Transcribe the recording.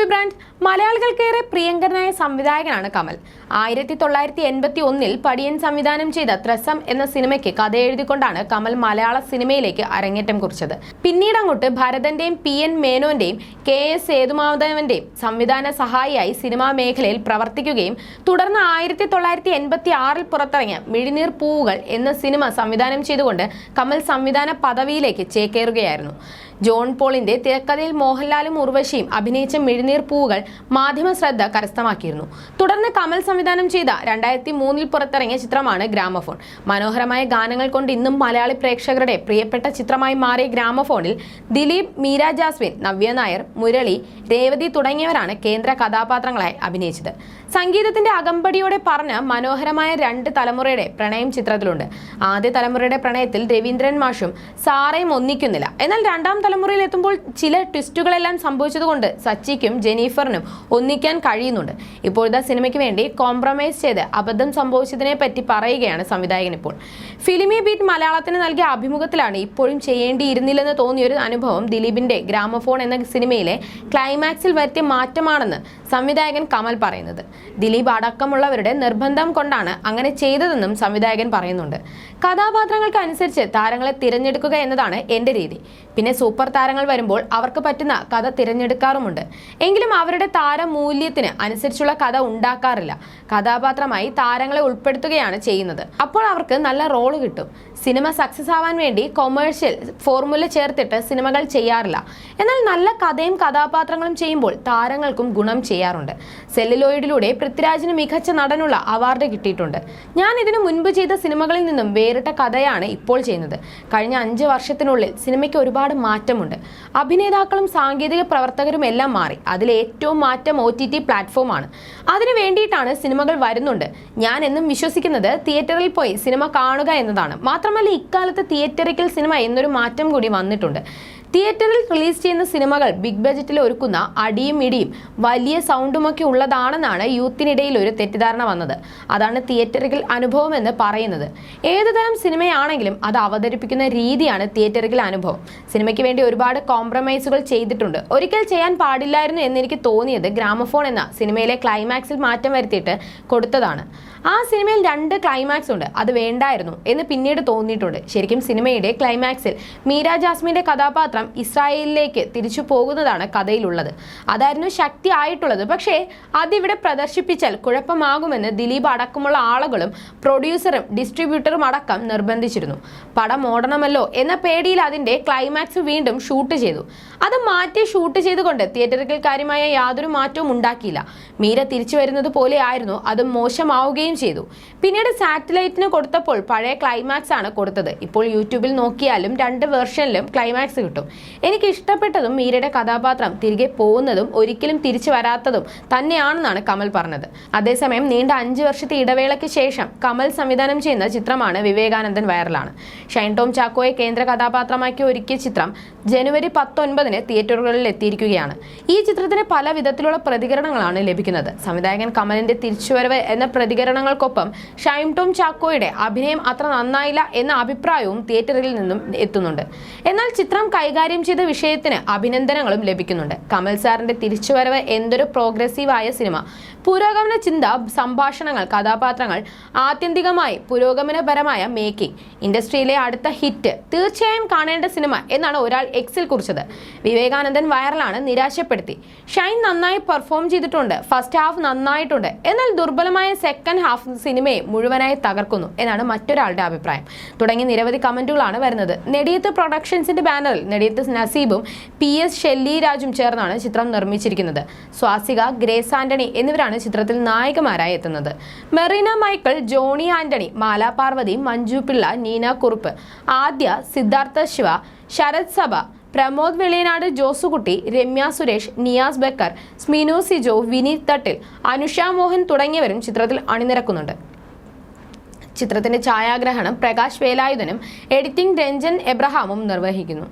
Movie brand മലയാളികൾക്കേറെ പ്രിയങ്കരനായ സംവിധായകനാണ് കമൽ. ആയിരത്തി തൊള്ളായിരത്തി എൺപത്തി ഒന്നിൽ പടിയൻ സംവിധാനം ചെയ്ത ത്രസം എന്ന സിനിമയ്ക്ക് കഥ എഴുതിക്കൊണ്ടാണ് കമൽ മലയാള സിനിമയിലേക്ക് അരങ്ങേറ്റം കുറിച്ചത്. പിന്നീട് അങ്ങോട്ട് ഭരതന്റെയും പി എൻ മേനോന്റെയും കെ എസ് സേതുമാധവന്റെയും സംവിധാന സഹായിയായി സിനിമാ മേഖലയിൽ പ്രവർത്തിക്കുകയും തുടർന്ന് ആയിരത്തി തൊള്ളായിരത്തി എൺപത്തി ആറിൽ പുറത്തിറങ്ങിയ മിഴിനീർ പൂവുകൾ എന്ന സിനിമ സംവിധാനം ചെയ്തുകൊണ്ട് കമൽ സംവിധാന പദവിയിലേക്ക് ചേക്കേറുകയായിരുന്നു. ജോൺ പോളിന്റെ തിരക്കഥയിൽ മോഹൻലാലും ഉർവശിയും അഭിനയിച്ച മിഴിനീർ പൂവുകൾ മാധ്യമ ശ്രദ്ധ കരസ്ഥമാക്കിയിരുന്നു. തുടർന്ന് കമൽ സംവിധാനം ചെയ്ത രണ്ടായിരത്തി മൂന്നിൽ പുറത്തിറങ്ങിയ ചിത്രമാണ് ഗ്രാമഫോൺ. മനോഹരമായ ഗാനങ്ങൾ കൊണ്ട് ഇന്നും മലയാളി പ്രേക്ഷകരുടെ പ്രിയപ്പെട്ട ചിത്രമായി മാറിയ ഗ്രാമഫോണിൽ ദിലീപ് മീര ജാസ്മിൻ നവ്യ നായർ മുരളി രേവതി തുടങ്ങിയവരാണ് കേന്ദ്ര കഥാപാത്രങ്ങളായി അഭിനയിച്ചത്. സംഗീതത്തിന്റെ അകമ്പടിയോടെ പറഞ്ഞ മനോഹരമായ രണ്ട് തലമുറയുടെ പ്രണയം ചിത്രത്തിലുണ്ട്. ആദ്യ തലമുറയുടെ പ്രണയത്തിൽ രവീന്ദ്രൻ മാഷും സാറയും ഒന്നിക്കുന്നില്ല. എന്നാൽ രണ്ടാം തലമുറയിൽ എത്തുമ്പോൾ ചില ട്വിസ്റ്റുകളെല്ലാം സംഭവിച്ചതുകൊണ്ട് സച്ചിക്കും ജെനീഫറിനും ഒന്നിക്കാൻ കഴിയുന്നുണ്ട്. ഇപ്പോഴത്തെ സിനിമയ്ക്ക് വേണ്ടി കോംപ്രമൈസ് ചെയ്ത് അബദ്ധം സംഭവിച്ചതിനെ പറ്റി പറയുകയാണ് സംവിധായകൻ ഇപ്പോൾ. ഫിലിമി ബീറ്റ് മലയാളത്തിന് നൽകിയ അഭിമുഖത്തിലാണ് ഇപ്പോഴും ചെയ്യേണ്ടിയിരുന്നില്ലെന്ന് തോന്നിയൊരു അനുഭവം ദിലീപിന്റെ ഗ്രാമഫോൺ എന്ന സിനിമയിലെ ക്ലൈമാക്സിൽ വരുത്തിയ മാറ്റമാണെന്ന് സംവിധായകൻ കമൽ പറയുന്നത്. ദിലീപ് അടക്കമുള്ളവരുടെ നിർബന്ധം കൊണ്ടാണ് അങ്ങനെ ചെയ്തതെന്നും സംവിധായകൻ പറയുന്നുണ്ട്. കഥാപാത്രങ്ങൾക്ക് അനുസരിച്ച് താരങ്ങളെ തിരഞ്ഞെടുക്കുക എന്നതാണ് എന്റെ രീതി. പിന്നെ സൂപ്പർ താരങ്ങൾ വരുമ്പോൾ അവർക്ക് പറ്റുന്ന കഥ തിരഞ്ഞെടുക്കാറുമുണ്ട്. എങ്കിലും അവരുടെ താരമൂല്യത്തിന് അനുസരിച്ചുള്ള കഥ ഉണ്ടാക്കാറില്ല. കഥാപാത്രമായി താരങ്ങളെ ഉൾപ്പെടുത്തുകയാണ് ചെയ്യുന്നത്. അപ്പോൾ അവർക്ക് നല്ല റോൾ കിട്ടും. സിനിമ സക്സസ് ആവാൻ വേണ്ടി കൊമേഴ്ഷ്യൽ ഫോർമുല ചേർത്തിട്ട് സിനിമകൾ ചെയ്യാറില്ല. എന്നാൽ നല്ല കഥയും കഥാപാത്രങ്ങളും ചെയ്യുമ്പോൾ താരങ്ങൾക്കും ഗുണം ചെയ്യാറുണ്ട്. സെല്ലിലോയിഡിലൂടെ പൃഥ്വിരാജിന് മികച്ച നടനുള്ള അവാർഡ് കിട്ടിയിട്ടുണ്ട്. ഞാൻ ഇതിനു മുൻപ് ചെയ്ത സിനിമകളിൽ നിന്നും വേറിട്ട കഥയാണ് ഇപ്പോൾ ചെയ്യുന്നത്. കഴിഞ്ഞ അഞ്ച് വർഷത്തിനുള്ളിൽ സിനിമയ്ക്ക് ഒരുപാട് മാറ്റമുണ്ട്. അഭിനേതാക്കളും സാങ്കേതിക പ്രവർത്തകരും എല്ലാം മാറി. അതിൽ ഏറ്റവും മാറ്റം ഒ ടി ടി പ്ലാറ്റ്ഫോമാണ്. അതിനു വേണ്ടിയിട്ടാണ് സിനിമകൾ വരുന്നുണ്ട്. ഞാൻ എന്നും വിശ്വസിക്കുന്നത് തിയേറ്ററിൽ പോയി സിനിമ കാണുക എന്നതാണ്. മാത്രമല്ല ഇക്കാലത്ത് തിയേറ്ററിക്കൽ സിനിമ എന്നൊരു മാറ്റം കൂടി വന്നിട്ടുണ്ട്. തിയേറ്ററിൽ റിലീസ് ചെയ്യുന്ന സിനിമകൾ ബിഗ് ബജറ്റിൽ ഒരുക്കുന്ന അടിയും ഇടിയും വലിയ സൗണ്ടുമൊക്കെ ഉള്ളതാണെന്നാണ് യൂത്തിനിടയിൽ ഒരു തെറ്റിദ്ധാരണ വന്നത്. അതാണ് തിയേറ്ററുകൾ അനുഭവമെന്ന് പറയുന്നത്. ഏതുതരം സിനിമയാണെങ്കിലും അത് അവതരിപ്പിക്കുന്ന രീതിയാണ് തിയേറ്ററുകൾ അനുഭവം. സിനിമയ്ക്ക് വേണ്ടി ഒരുപാട് കോംപ്രമൈസുകൾ ചെയ്തിട്ടുണ്ട്. ഒരിക്കൽ ചെയ്യാൻ പാടില്ലായിരുന്നു എന്നെനിക്ക് തോന്നിയത് ഗ്രാമഫോൺ എന്ന സിനിമയിലെ ക്ലൈമാക്സിൽ മാറ്റം വരുത്തിയിട്ട് കൊടുത്തതാണ്. ആ സിനിമയിൽ രണ്ട് ക്ലൈമാക്സ് ഉണ്ട്. അത് വേണ്ടായിരുന്നു എന്ന് പിന്നീട് തോന്നിയിട്ടുണ്ട്. ശരിക്കും സിനിമയുടെ ക്ലൈമാക്സിൽ മീര ജാസ്മിന്റെ കഥാപാത്രം ഇസ്രായേലിലേക്ക് തിരിച്ചു പോകുന്നതാണ് കഥയിലുള്ളത്. അതായിരുന്നു ശക്തി ആയിട്ടുള്ളത്. പക്ഷേ അതിവിടെ പ്രദർശിപ്പിച്ചാൽ കുഴപ്പമാകുമെന്ന് ദിലീപ് അടക്കമുള്ള ആളുകളും പ്രൊഡ്യൂസറും ഡിസ്ട്രിബ്യൂട്ടറും അടക്കം നിർബന്ധിച്ചിരുന്നു. പടം ഓടണമല്ലോ എന്ന പേടിയിൽ അതിന്റെ ക്ലൈമാക്സ് വീണ്ടും ഷൂട്ട് ചെയ്തു. അത് മാറ്റി ഷൂട്ട് ചെയ്തുകൊണ്ട് തിയേറ്ററുകൾ കാര്യമായ യാതൊരു മാറ്റവും ഉണ്ടാക്കിയില്ല. മീര തിരിച്ചു വരുന്നത് പോലെ ആയിരുന്നു അത് മോശമാവുകയും ചെയ്തു. പിന്നീട് സാറ്റലൈറ്റിന് കൊടുത്തപ്പോൾ പഴയ ക്ലൈമാക്സ് ആണ് കൊടുത്തത്. ഇപ്പോൾ യൂട്യൂബിൽ നോക്കിയാലും രണ്ട് വേർഷനിലും ക്ലൈമാക്സ് കിട്ടും. എനിക്ക് ഇഷ്ടപ്പെട്ടതും മീരയുടെ കഥാപാത്രം തിരികെ പോകുന്നതും ഒരിക്കലും തിരിച്ചു വരാത്തതും തന്നെയാണെന്നാണ് കമൽ പറഞ്ഞത്. അതേസമയം നീണ്ട അഞ്ച് വർഷത്തെ ഇടവേളയ്ക്ക് ശേഷം കമൽ സംവിധാനം ചെയ്യുന്ന ചിത്രമാണ് വിവേകാനന്ദൻ വൈറലാണ്. ഷൈൻ ടോം ചാക്കോയെ കേന്ദ്ര കഥാപാത്രമാക്കി ഒരുക്കിയ ചിത്രം ജനുവരി പത്തൊൻപതിന് തിയേറ്ററുകളിൽ എത്തിയിരിക്കുകയാണ്. ഈ ചിത്രത്തിന് പല വിധത്തിലുള്ള പ്രതികരണങ്ങളാണ് ലഭിക്കുന്നത്. സംവിധായകൻ കമലിന്റെ തിരിച്ചുവരവ് എന്ന പ്രതികരണങ്ങൾക്കൊപ്പം ഷൈം ടോം ചാക്കോയുടെ അഭിനയം അത്ര നന്നായില്ല എന്ന അഭിപ്രായവും തിയേറ്ററിൽ നിന്നും എത്തുന്നുണ്ട്. എന്നാൽ ചിത്രം കൈകാര്യം ചെയ്ത വിഷയത്തിന് അഭിനന്ദനങ്ങളും ലഭിക്കുന്നുണ്ട്. കമൽ സാറിന്റെ തിരിച്ചുവരവ് എന്തൊരു പ്രോഗ്രസീവായ സിനിമ. പുരോഗമന ചിന്ത സംഭാഷണങ്ങൾ കഥാപാത്രങ്ങൾ ആത്യന്തികമായി പുരോഗമനപരമായ മേക്കിംഗ് ഇൻഡസ്ട്രിയിലെ അടുത്ത ഹിറ്റ് തീർച്ചയായും കാണേണ്ട സിനിമ എന്നാണ് ഒരാൾ എക്സിൽ കുറിച്ചത്. വിവേകാനന്ദൻ വൈറലാണ് നിരാശപ്പെടുത്തി. ഷൈൻ നന്നായി പെർഫോം ചെയ്തിട്ടുണ്ട് ഫസ്റ്റ് ഹാഫ് നന്നായിട്ടുണ്ട് എന്നാൽ ദുർബലമായ സെക്കൻഡ് ഹാഫ് സിനിമയെ മുഴുവനായി തകർക്കുന്നു എന്നാണ് മറ്റൊരാളുടെ അഭിപ്രായം. തുടങ്ങി നിരവധി കമന്റുകളാണ് വരുന്നത്. നെടിയത്ത് പ്രൊഡക്ഷൻസിന്റെ ബാനറിൽ നെടിയത്ത് നസീബും പി എസ് ഷെല്ലി രാജും ചേർന്നാണ് ചിത്രം നിർമ്മിച്ചിരിക്കുന്നത്. സ്വാസിക ഗ്രേസ് ആന്റണി എന്നിവരാണ് ചിത്രത്തിൽ നായികമാരായി എത്തുന്നത്. മെറീന മൈക്കിൾ ജോണി ആന്റണി മാല പാർവതി മഞ്ജു പിള്ള നീന കുറുപ്പ് ആദ്യ സിദ്ധാർത്ഥ ശിവ ശരത് സഭ പ്രമോദ് വെളിയനാട് ജോസുകുട്ടി രമ്യ സുരേഷ് നിയാസ് ബക്കർ സ്മിനു സിജോ വിനീത് തട്ടിൽ അനുഷ മോഹൻ തുടങ്ങിയവരും ചിത്രത്തിൽ അണിനിരക്കുന്നുണ്ട്. ചിത്രത്തിന്റെ ഛായാഗ്രഹണം പ്രകാശ് വേലായുധനും എഡിറ്റിംഗ് രഞ്ജൻ എബ്രഹാമും നിർവഹിക്കുന്നു.